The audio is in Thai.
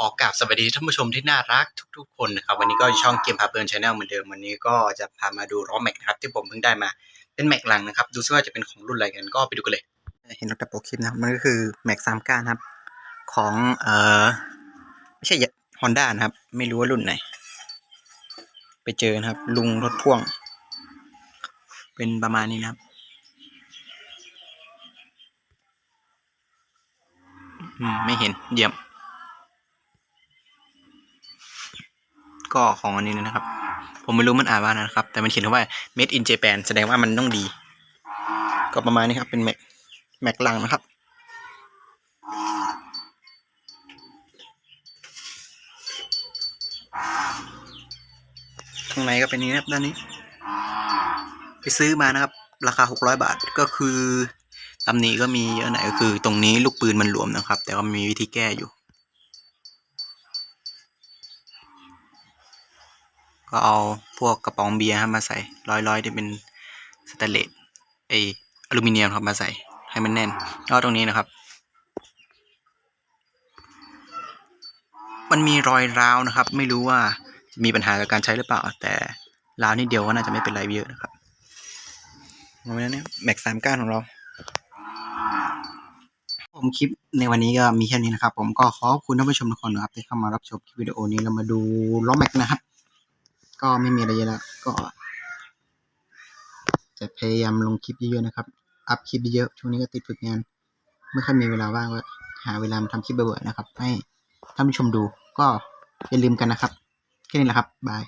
ขอกราบสวัสดีท่านผู้ชมที่น่ารักทุก ๆ คนนะครับวันนี้ก็ช่องเกมพาเพลินชาแนลเหมือนเดิมวันนี้ก็จะพามาดูล้อแม็กนะครับที่ผมเพิ่งได้มาเป็นแม็กลังนะครับ ดูซิว่าจะเป็นของรุ่นอะไรกันก็ไปดูกันเลย เห็นแต่โปรคลิปนะครับมันก็คือแม็กสามก้านครับ ของเออไม่ใช่ฮอนด้านะครับ ไม่รู้ว่ารุ่นไหน ไปเจอนะครับ ลุงรถพ่วง เป็นประมาณนี้นะครับไม่เห็นเยี่ยม ก็ของอันนี้นะครับ ผมไม่รู้มันอ่านว่าอะไรนะครับ แต่มันเขียนว่า made in Japan แสดงว่ามันต้องดี ก็ประมาณนี้ครับเป็นแม็กแม็กลังนะครับข้างในก็เป็นนี้นะครับด้านนี้ ไปซื้อมานะครับ ราคา 600 บาทก็คือตำหนิก็มีเยอะหน่อยก็คือ ตรงนี้ลูกปืนมันหลวมนะครับ แต่ว่ามีวิธีแก้อยู่ ก็เอาพวกกระป๋องเบียร์ครับมาใส่ร้อยๆที่เป็นสแตนเลสไออลูมิเนียมครับมาใส่ให้มันแน่นแล้วตรงนี้นะครับ มันมีรอยร้าวนะครับ ไม่รู้ว่ามีปัญหากับการใช้หรือเปล่า แต่ร้าวนิดเดียวก็น่าจะไม่เป็นไรเยอะนะครับเอาไว้นะเนี่ยแม็กสามก้านของเรา ผมคลิปในวันนี้ก็มีแค่นี้นะครับ ผมก็ขอบคุณท่านผู้ชมทุกคนนะครับที่เข้ามารับชมคลิปวิดีโอนี้เรามาดูล้อแม็กนะครับ ก็ไม่มีอะไรเยอะแล้วก็ จะพยายามลงคลิปเยอะๆนะครับ อัพคลิปเยอะช่วงนี้ก็ติดฝึกงาน ไม่ค่อยมีเวลาว่างก็หาเวลามาทำคลิปบ่อยๆนะครับ ให้ท่านผู้ชมดูก็อย่าลืมกันนะครับ แค่นี้แหละครับ บาย